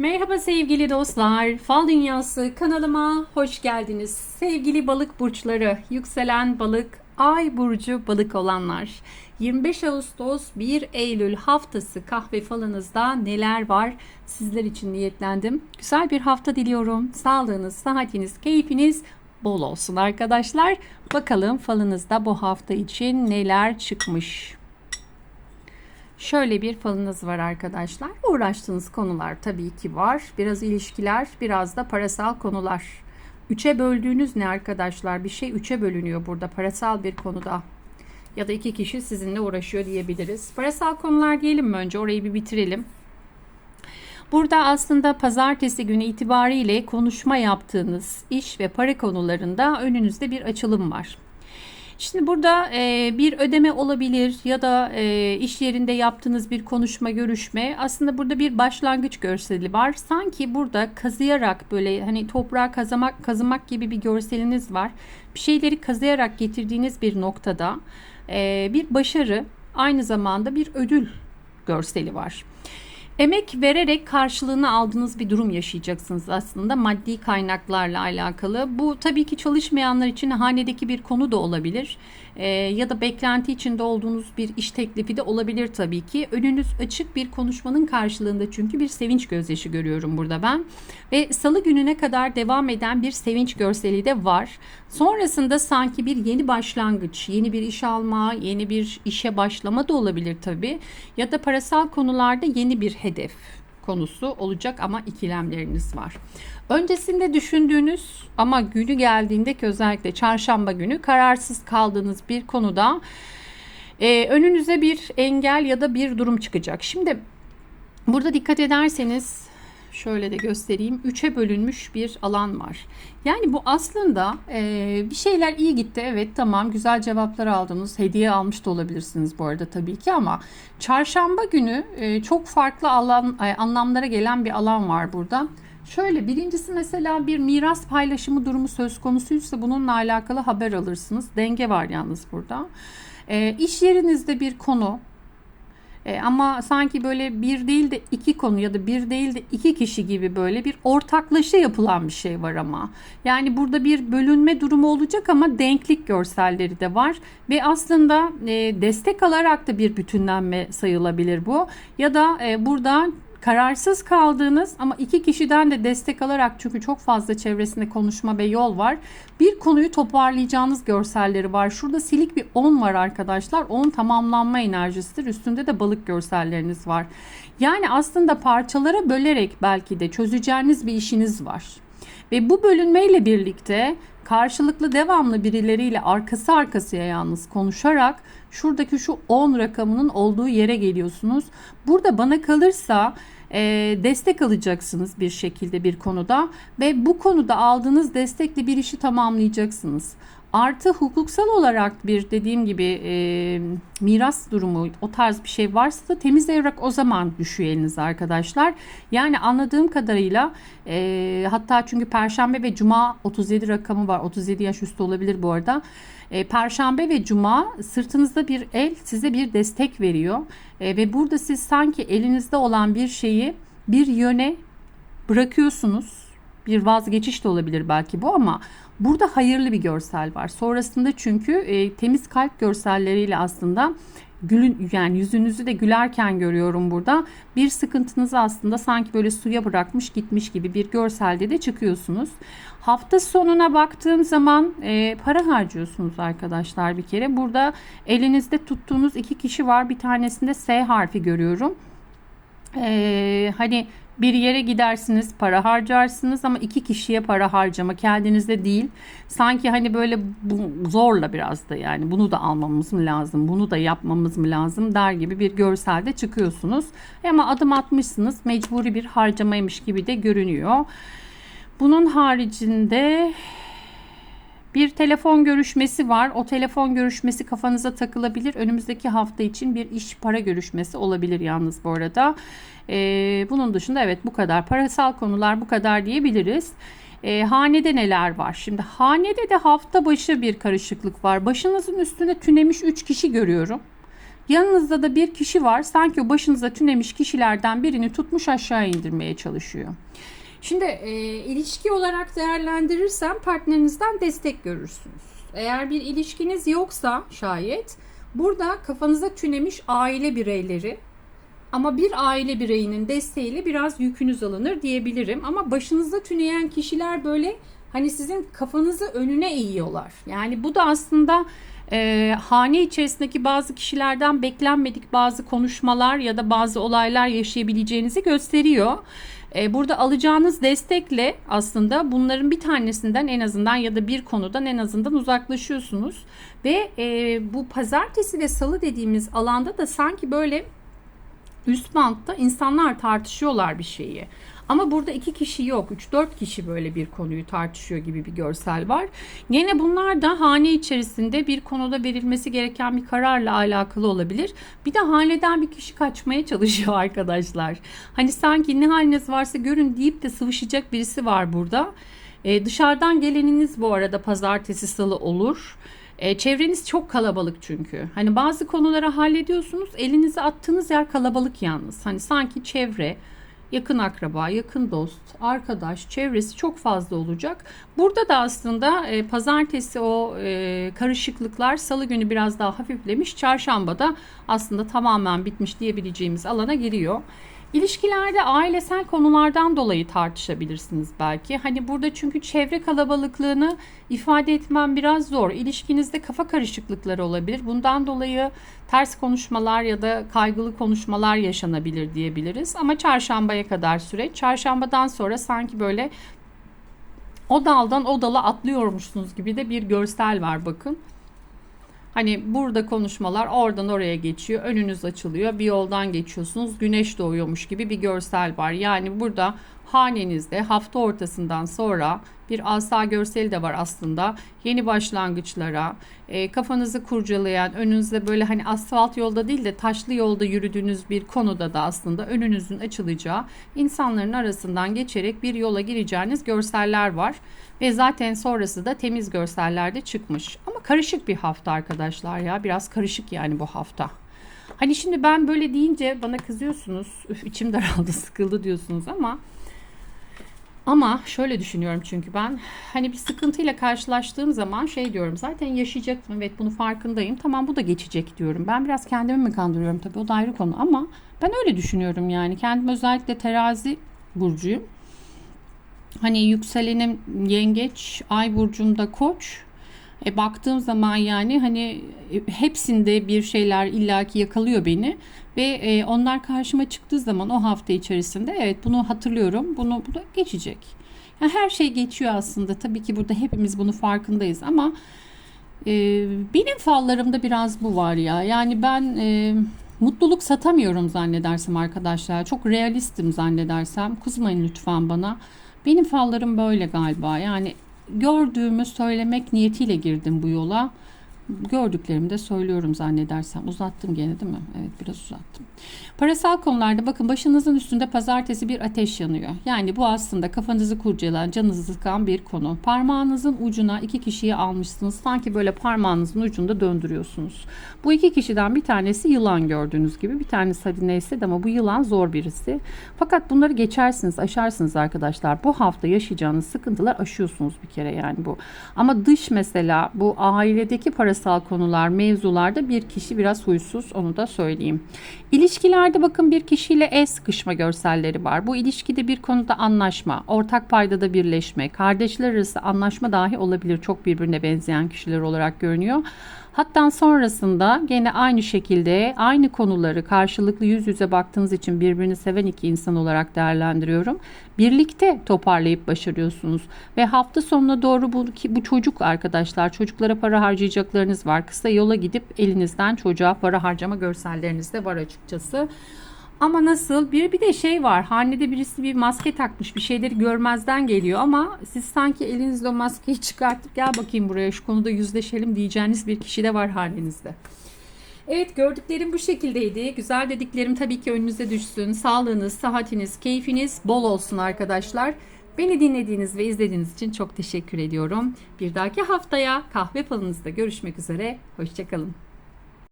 Merhaba sevgili dostlar. Fal Dünyası kanalıma hoş geldiniz. Sevgili balık burçları, yükselen balık, ay burcu balık olanlar. 25 Ağustos 1 Eylül haftası kahve falınızda neler var sizler için niyetlendim. Güzel bir hafta diliyorum. Sağlığınız, sıhhatiniz, keyfiniz bol olsun arkadaşlar. Bakalım falınızda bu hafta için neler çıkmış. Şöyle bir falınız var arkadaşlar. Uğraştığınız konular tabii ki var. Biraz ilişkiler, biraz da parasal konular. Üçe böldüğünüz ne arkadaşlar? Bir şey üçe bölünüyor burada parasal bir konuda. Ya da iki kişi sizinle uğraşıyor diyebiliriz. Parasal konular diyelim mi önce? Orayı bir bitirelim. Burada aslında pazartesi günü itibariyle konuşma yaptığınız iş ve para konularında önünüzde bir açılım var. Şimdi burada e, bir ödeme olabilir ya da e, iş yerinde yaptığınız bir konuşma, görüşme. Aslında burada bir başlangıç görseli var. Sanki burada kazıyarak böyle hani toprağa kazımak, kazımak gibi bir görseliniz var. Bir şeyleri kazıyarak getirdiğiniz bir noktada e, bir başarı, aynı zamanda bir ödül görseli var. Emek vererek karşılığını aldığınız bir durum yaşayacaksınız aslında maddi kaynaklarla alakalı. Bu tabii ki çalışmayanlar için hanedeki bir konu da olabilir. Ee, ya da beklenti içinde olduğunuz bir iş teklifi de olabilir tabii ki. Önünüz açık bir konuşmanın karşılığında çünkü bir sevinç gözyaşı görüyorum burada ben. Ve salı gününe kadar devam eden bir sevinç görseli de var. Sonrasında sanki bir yeni başlangıç, yeni bir iş alma, yeni bir işe başlama da olabilir tabii. Ya da parasal konularda yeni bir hedef konusu olacak ama ikilemleriniz var. Öncesinde düşündüğünüz ama günü geldiğinde ki özellikle çarşamba günü kararsız kaldığınız bir konuda e, önünüze bir engel ya da bir durum çıkacak. Şimdi burada dikkat ederseniz şöyle de göstereyim. Üçe bölünmüş bir alan var. Yani bu aslında e, bir şeyler iyi gitti. Evet tamam güzel cevaplar aldınız. Hediye almış da olabilirsiniz bu arada tabii ki ama çarşamba günü e, çok farklı alan e, anlamlara gelen bir alan var burada. Şöyle birincisi mesela bir miras paylaşımı durumu söz konusuysa bununla alakalı haber alırsınız. Denge var yalnız burada. E, iş yerinizde bir konu e, ama sanki böyle bir değil de iki konu ya da bir değil de iki kişi gibi böyle bir ortaklaşa yapılan bir şey var ama. Yani burada bir bölünme durumu olacak ama denklik görselleri de var ve aslında e, destek alarak da bir bütünlenme sayılabilir bu. Ya da e, burada Kararsız kaldığınız ama iki kişiden de destek alarak çünkü çok fazla çevresinde konuşma ve yol var. Bir konuyu toparlayacağınız görselleri var. Şurada silik bir 10 var arkadaşlar. 10 tamamlanma enerjisidir. Üstünde de balık görselleriniz var. Yani aslında parçalara bölerek belki de çözeceğiniz bir işiniz var. Ve bu bölünmeyle birlikte karşılıklı devamlı birileriyle arkası arkasıya yalnız konuşarak şuradaki şu 10 rakamının olduğu yere geliyorsunuz. Burada bana kalırsa e, destek alacaksınız bir şekilde bir konuda ve bu konuda aldığınız destekle bir işi tamamlayacaksınız. Artı hukuksal olarak bir dediğim gibi e, miras durumu o tarz bir şey varsa da temiz evrak o zaman düşüyor elinize arkadaşlar. Yani anladığım kadarıyla e, hatta çünkü perşembe ve cuma 37 rakamı var. 37 yaş üstü olabilir bu arada. E, perşembe ve cuma sırtınızda bir el size bir destek veriyor. E, ve burada siz sanki elinizde olan bir şeyi bir yöne bırakıyorsunuz. Bir vazgeçiş de olabilir belki bu ama Burada hayırlı bir görsel var. Sonrasında çünkü e, temiz kalp görselleriyle aslında gülün yani yüzünüzü de gülerken görüyorum burada. Bir sıkıntınızı aslında sanki böyle suya bırakmış gitmiş gibi bir görselde de çıkıyorsunuz. Hafta sonuna baktığım zaman e, para harcıyorsunuz arkadaşlar bir kere. Burada elinizde tuttuğunuz iki kişi var. Bir tanesinde S harfi görüyorum. Ee, hani bir yere gidersiniz para harcarsınız ama iki kişiye para harcama kendinizde değil. Sanki hani böyle bu, zorla biraz da yani bunu da almamız mı lazım bunu da yapmamız mı lazım der gibi bir görselde çıkıyorsunuz. Ama adım atmışsınız mecburi bir harcamaymış gibi de görünüyor. Bunun haricinde bir telefon görüşmesi var. O telefon görüşmesi kafanıza takılabilir. Önümüzdeki hafta için bir iş para görüşmesi olabilir yalnız bu arada. Ee, bunun dışında evet bu kadar. Parasal konular bu kadar diyebiliriz. E, hanede neler var? Şimdi hanede de hafta başı bir karışıklık var. Başınızın üstüne tünemiş 3 kişi görüyorum. Yanınızda da bir kişi var. Sanki o başınıza tünemiş kişilerden birini tutmuş aşağı indirmeye çalışıyor. Şimdi e, ilişki olarak değerlendirirsem partnerinizden destek görürsünüz. Eğer bir ilişkiniz yoksa şayet burada kafanıza tünemiş aile bireyleri ama bir aile bireyinin desteğiyle biraz yükünüz alınır diyebilirim. Ama başınıza tüneyen kişiler böyle hani sizin kafanızı önüne eğiyorlar. Yani bu da aslında e, hane içerisindeki bazı kişilerden beklenmedik bazı konuşmalar ya da bazı olaylar yaşayabileceğinizi gösteriyor. E, burada alacağınız destekle aslında bunların bir tanesinden en azından ya da bir konudan en azından uzaklaşıyorsunuz. Ve e, bu pazartesi ve salı dediğimiz alanda da sanki böyle üst bantta insanlar tartışıyorlar bir şeyi. Ama burada iki kişi yok. 3-4 kişi böyle bir konuyu tartışıyor gibi bir görsel var. Yine bunlar da hane içerisinde bir konuda verilmesi gereken bir kararla alakalı olabilir. Bir de haneden bir kişi kaçmaya çalışıyor arkadaşlar. Hani sanki ne haliniz varsa görün deyip de sıvışacak birisi var burada. Ee, dışarıdan geleniniz bu arada pazartesi salı olur. E, çevreniz çok kalabalık çünkü. Hani bazı konuları hallediyorsunuz. Elinizi attığınız yer kalabalık yalnız. Hani sanki çevre, yakın akraba, yakın dost, arkadaş, çevresi çok fazla olacak. Burada da aslında e, pazartesi o e, karışıklıklar salı günü biraz daha hafiflemiş. Çarşambada aslında tamamen bitmiş diyebileceğimiz alana giriyor. İlişkilerde ailesel konulardan dolayı tartışabilirsiniz belki. Hani burada çünkü çevre kalabalıklığını ifade etmem biraz zor. İlişkinizde kafa karışıklıkları olabilir. Bundan dolayı ters konuşmalar ya da kaygılı konuşmalar yaşanabilir diyebiliriz. Ama çarşambaya kadar süreç. Çarşambadan sonra sanki böyle o daldan o dala atlıyormuşsunuz gibi de bir görsel var bakın. Hani burada konuşmalar oradan oraya geçiyor. Önünüz açılıyor. Bir yoldan geçiyorsunuz. Güneş doğuyormuş gibi bir görsel var. Yani burada hanenizde hafta ortasından sonra bir asa görseli de var aslında. Yeni başlangıçlara, e, kafanızı kurcalayan, önünüzde böyle hani asfalt yolda değil de taşlı yolda yürüdüğünüz bir konuda da aslında önünüzün açılacağı, insanların arasından geçerek bir yola gireceğiniz görseller var. Ve zaten sonrası da temiz görsellerde çıkmış. Ama karışık bir hafta arkadaşlar ya. Biraz karışık yani bu hafta. Hani şimdi ben böyle deyince bana kızıyorsunuz. Üf içim daraldı, sıkıldı diyorsunuz ama ama şöyle düşünüyorum çünkü ben hani bir sıkıntıyla karşılaştığım zaman şey diyorum zaten yaşayacaktım evet bunu farkındayım tamam bu da geçecek diyorum. Ben biraz kendimi mi kandırıyorum tabii o da ayrı konu ama ben öyle düşünüyorum yani kendim özellikle terazi burcuyum. Hani yükselenim yengeç, ay burcumda koç. E, baktığım zaman yani hani e, hepsinde bir şeyler illaki yakalıyor beni ve e, onlar karşıma çıktığı zaman o hafta içerisinde evet bunu hatırlıyorum. Bunu bu da geçecek. Yani her şey geçiyor aslında. Tabii ki burada hepimiz bunu farkındayız ama e, benim fallarımda biraz bu var ya. Yani ben e, mutluluk satamıyorum zannedersem arkadaşlar. Çok realistim zannedersem. Kızmayın lütfen bana. Benim fallarım böyle galiba. Yani gördüğümü söylemek niyetiyle girdim bu yola gördüklerimi de söylüyorum zannedersem. Uzattım gene değil mi? Evet biraz uzattım. Parasal konularda bakın başınızın üstünde pazartesi bir ateş yanıyor. Yani bu aslında kafanızı kurcalayan, canınızı sıkan bir konu. Parmağınızın ucuna iki kişiyi almışsınız. Sanki böyle parmağınızın ucunda döndürüyorsunuz. Bu iki kişiden bir tanesi yılan gördüğünüz gibi. Bir tanesi hadi neyse de ama bu yılan zor birisi. Fakat bunları geçersiniz, aşarsınız arkadaşlar. Bu hafta yaşayacağınız sıkıntılar aşıyorsunuz bir kere yani bu. Ama dış mesela bu ailedeki parasal parasal konular, mevzularda bir kişi biraz huysuz onu da söyleyeyim. İlişkilerde bakın bir kişiyle el sıkışma görselleri var. Bu ilişkide bir konuda anlaşma, ortak paydada birleşme, kardeşler arası anlaşma dahi olabilir. Çok birbirine benzeyen kişiler olarak görünüyor. Hatta sonrasında gene aynı şekilde aynı konuları karşılıklı yüz yüze baktığınız için birbirini seven iki insan olarak değerlendiriyorum. Birlikte toparlayıp başarıyorsunuz ve hafta sonuna doğru bu, bu çocuk arkadaşlar çocuklara para harcayacaklarınız var. Kısa yola gidip elinizden çocuğa para harcama görselleriniz de var açıkçası. Ama nasıl? Bir, bir de şey var. Hanede birisi bir maske takmış. Bir şeyleri görmezden geliyor ama siz sanki elinizle o maskeyi çıkartıp gel bakayım buraya şu konuda yüzleşelim diyeceğiniz bir kişi de var hanenizde. Evet gördüklerim bu şekildeydi. Güzel dediklerim tabii ki önünüze düşsün. Sağlığınız, sıhhatiniz, keyfiniz bol olsun arkadaşlar. Beni dinlediğiniz ve izlediğiniz için çok teşekkür ediyorum. Bir dahaki haftaya kahve falınızda görüşmek üzere. Hoşçakalın.